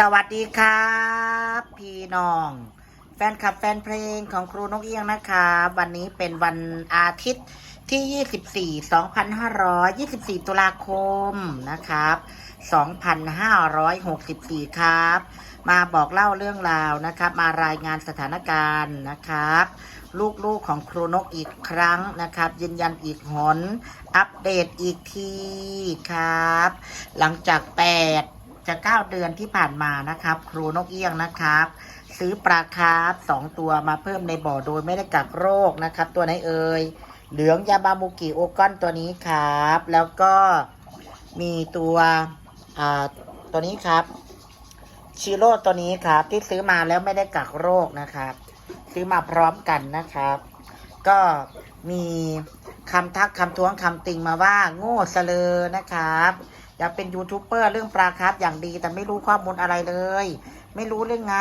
สวัสดีครับ พี่น้อง แฟนคลับแฟนเพลงของครูนกเอี้ยงนะครับวันนี้เป็นวันอาทิตย์ที่ 24 2524 ตุลาคมนะครับ 2564 ครับ มาบอกเล่าเรื่องราวนะครับ มารายงานสถานการณ์นะครับ ลูกๆของครูนกอีกครั้งนะครับ ยืนยันอีกหน อัปเดตอีกทีครับ หลังจาก 8 จะ9เดือนที่ผ่านมานะครับ ครูนกเอี้ยงนะครับ ซื้อปลาคาร์ฟสองตัวมาเพิ่มในบ่อโดยไม่ได้กักโรคนะครับ ตัวไหนเอ่ยเหลืองยาบามุกิโอกอนตัวนี้ครับ แล้วก็มีตัวอ่าตัวนี้ครับชิโร่ตัวนี้ครับ ที่ซื้อมาแล้วไม่ได้กักโรคนะครับ ซื้อมาพร้อมกันนะครับ ก็มีคำทักคำท้วงคำติงมาว่า โง่เสลอนะครับ อยากเป็นยูทูบเบอร์เรื่องปลาครับอย่างดี แต่ไม่รู้ข้อมูลอะไรเลย ไม่รู้เรื่องไง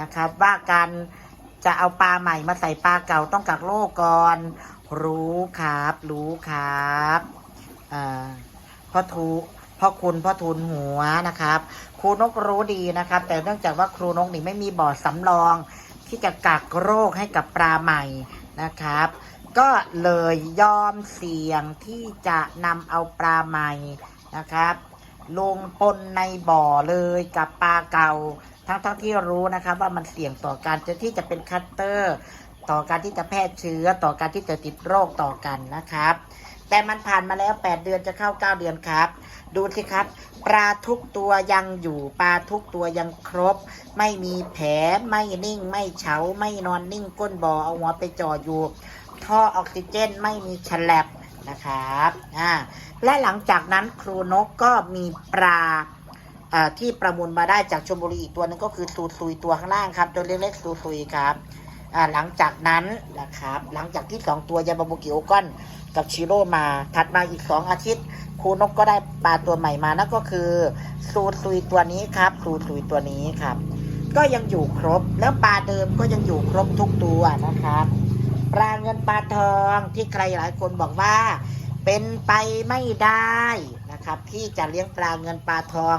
นะครับ ว่าการจะเอาปลาใหม่มาใส่ปลาเก่าต้องกักโรคก่อน รู้ครับ รู้ครับอ่าพ่อทูพ่อคุณพ่อทุนหัวนะครับ ครูนกรู้ดีนะครับ แต่เนื่องจากว่าครูนกนี่ไม่มีบ่อสำรอง ที่จะกักโรคให้กับปลาใหม่นะครับ ก็เลยยอมเสี่ยงที่จะนำเอาปลาใหม่ นะครับ ลงปนในบ่อเลยกับปลาเก่า ทั้งทั้งที่รู้นะครับ ว่ามันเสี่ยงต่อการจะที่จะเป็นคัตเตอร์ ต่อการที่จะแพร่เชื้อต่อการที่จะติดโรคต่อกันนะครับ แต่มันผ่านมาแล้ว 8 เดือนจะเข้า 9 เดือนครับ ดูสิครับ ปลาทุกตัวยังอยู่ปลาทุกตัวยังครบ ไม่มีแผลไม่นิ่ง ไม่เฉาไม่นอนนิ่งก้นบ่อเอาหัวไปจ่ออยู่ท่อออกซิเจนไม่มีฉลับ นะครับอ่าและหลังจากนั้นครูนกก็มีปลาที่ประมูลมาได้จากชลบุรีอีกตัวหนึงก็คือซูซุยตัวข้างล่างครับ ตัวเล็กๆซูซุยครับหลังจากนั้นนะครับ หลังจากที่สองตัวยาบาบุกิโอก้อนกับชิโร่มา ถัดมาอีกสองอาทิตย์ครูนกก็ได้ปลาตัวใหม่มานั่นก็คือซูซุยตัวนี้ครับซูซุยตัวนี้ครับ ก็ยังอยู่ครบแล้วปลาเดิมก็ยังอยู่ครบทุกตัวนะครับ ปลาเงินปลาทองที่ใครหลายคนบอกว่า เป็นไปไม่ได้นะครับ ที่จะเลี้ยงปลาเงินปลาทอง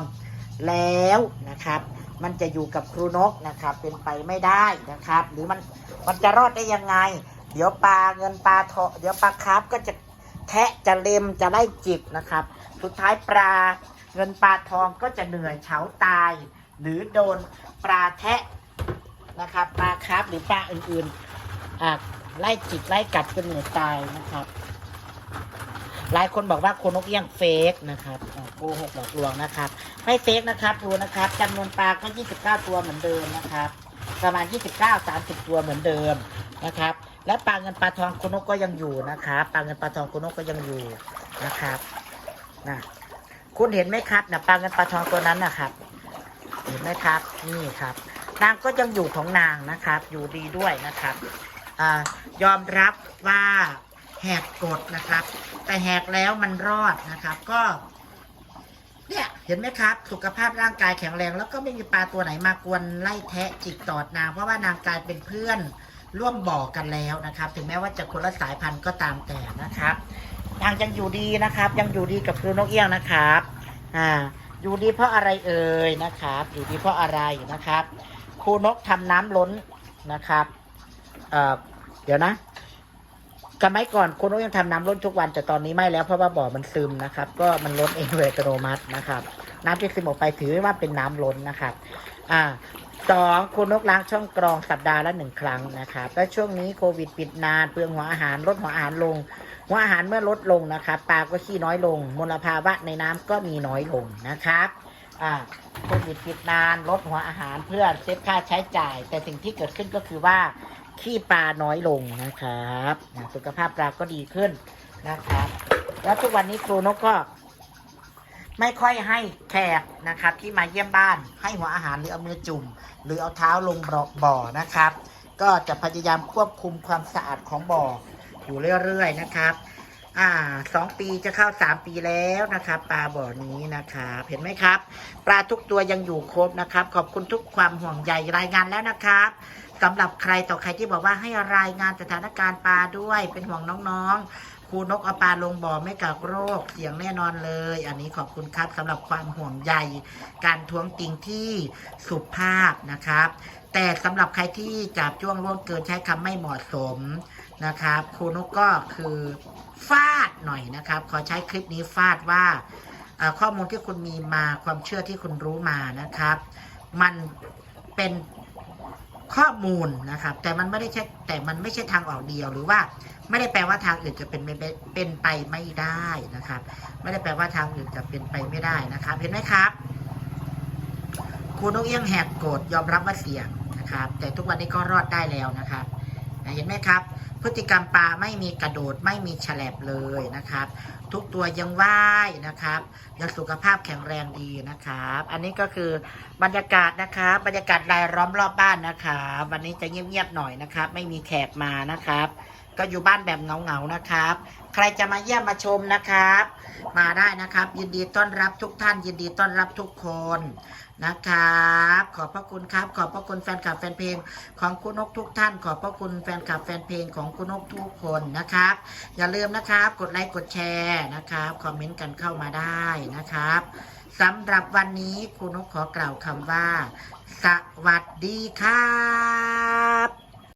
แล้วนะครับ มันจะอยู่กับครูนกนะครับ เป็นไปไม่ได้นะครับ หรือมันมันจะรอดได้ยังไง เดี๋ยวปลาเงินปลาทองเดี๋ยวปลาคาร์ฟก็จะแทะจะเล็มจะไล่จิกนะครับ สุดท้ายปลาเงินปลาทองก็จะเหนื่อยเฉาตาย หรือโดนปลาแทะนะครับปลาคาร์ฟหรือปลาอื่นๆอ่า ไล่จิกไล่กัดจนเหนื่อยตายนะครับ หลายคนบอกว่าคนนกเอี้ยงเฟกนะครับโกหกหลอกลวงนะครับ ไม่เฟกนะครับดูนะครับจำนวนปลาก็ 29 ตัวเหมือนเดิมนะครับ ประมาณ 29 30 ตัวเหมือนเดิมนะครับ และปลาเงินปลาทองคนนกก็ยังอยู่นะครับปลาเงินปลาทองคนนกก็ยังอยู่นะครับนะคุณเห็นไหมครับนะปลาเงินปลาทองตัวนั้นนะครับ เห็นไหมครับนี่ครับ นางก็ยังอยู่ของนางนะครับ อยู่ดีด้วยนะครับ ยอมรับว่าแหกกฎนะครับ แต่แหกแล้วมันรอดนะครับ ก็ เนี่ยเห็นไหมครับ สุขภาพร่างกายแข็งแรง แล้วก็ไม่มีปลาตัวไหนมากวนไล่แทะจิกตอดนาง เพราะว่านางกลายเป็นเพื่อนร่วมบ่อกันแล้วนะครับ ถึงแม้ว่าจะคนละสายพันธุ์ก็ตามแต่นะครับนางยังอยู่ดีนะครับ ยังอยู่ดีกับครูนกเอี้ยงนะครับอ่าอยู่ดีเพราะอะไรเอ่ยนะครับ อยู่ดีเพราะอะไรนะครับครูนกทำน้ำล้นนะครับ เอ่อเดี๋ยวนะสมัยก่อนคุณนกยังทำน้ำล้นทุกวันแต่ตอนนี้ไม่แล้วเพราะว่าบ่อมันซึมนะครับ ก็มันล้นเองโดยอัตโนมัตินะครับ น้ำที่ซึมออกไปถือว่าเป็นน้ำล้นนะครับ อ่าสองคุณนกล้างช่องกรองสัปดาห์ละหนึ่งครั้งนะครับ และช่วงนี้โควิดปิดนานเปลืองหัวอาหารลดหัวอาหารลง หัวอาหารเมื่อลดลงนะครับปลาก็ขี้น้อยลง มลภาวะในน้ำก็มีน้อยลงนะครับอ่าโควิดปิดนานลดหัวอาหารเพื่อเซฟค่าใช้จ่าย แต่สิ่งที่เกิดขึ้นก็คือว่า ขี้ปลาน้อยลงนะครับนะสุขภาพปลาก็ดีขึ้นนะครับ แล้วทุกวันนี้ครูนกก็ ไม่ค่อยให้แขกนะครับ ที่มาเยี่ยมบ้านให้หัวอาหารหรือเอามือจุ่ม หรือเอาเท้าลงบ่อนะครับ ก็จะพยายามควบคุมความสะอาดของบ่ออยู่เรื่อยๆนะครับอ่าสองปีจะเข้าสามปีแล้วนะครับปลาบ่อนี้นะครับเห็นไหมครับ ปลาทุกตัวยังอยู่ครบนะครับ ขอบคุณทุกความห่วงใยรายงานแล้วนะครับ สำหรับใครต่อใครที่บอกว่าให้รายงานสถานการณ์ปลาด้วย เป็นห่วงน้องๆครูนกเอาปลาลงบ่อไม่กักโรคเสียงแน่นอนเลย อันนี้ขอบคุณครับสำหรับความห่วงใยการท้วงติงที่สุภาพนะครับ แต่สำหรับใครที่จับจ้วงล่วงเกินใช้คำไม่เหมาะสมนะครับครูนกก็คือฟาดหน่อยนะครับ ขอใช้คลิปนี้ฟาดว่าข้อมูลที่คุณมีมาความเชื่อที่คุณรู้มานะครับ มันเป็น ข้อมูลนะครับ แต่มันไม่ได้ใช่แต่มันไม่ใช่ทางออกเดียวหรือว่าไม่ได้แปลว่าทางอื่นจะเป็นไม่เป็นเป็นไปไม่ได้นะครับ ไม่ได้แปลว่าทางอื่นจะเป็นไปไม่ได้นะครับ เห็นไหมครับคุณนกเอี้ยงแหกโกรธยอมรับว่าเสี่ยงนะครับ แต่ทุกวันนี้ก็รอดได้แล้วนะครับ เห็นไหมครับ พฤติกรรมปลาไม่มีกระโดดไม่มีแฉลบเลยนะครับ ทุกตัวยังว่ายนะครับยังสุขภาพแข็งแรงดีนะครับ อันนี้ก็คือบรรยากาศนะครับบรรยากาศรายล้อมรอบบ้านนะครับวันนี้จะเงียบๆหน่อยนะครับ ไม่มีแขกมานะครับ ก็อยู่บ้านแบบเงาๆนะครับ ใครจะมาเยี่ยมมาชมนะครับ มาได้นะครับ ยินดีต้อนรับทุกท่าน ยินดีต้อนรับทุกคนนะครับ ขอบพระคุณครับ ขอบพระคุณแฟนคลับแฟนเพลงของคุณนกทุกท่าน ขอบพระคุณแฟนคลับแฟนเพลงของคุณนกทุกคนนะครับ อย่าลืมนะครับ กดไลค์กดแชร์นะครับคอมเมนต์กันเข้ามาได้นะครับสำหรับวันนี้คุณนกขอกล่าวคำว่า สวัสดีครับ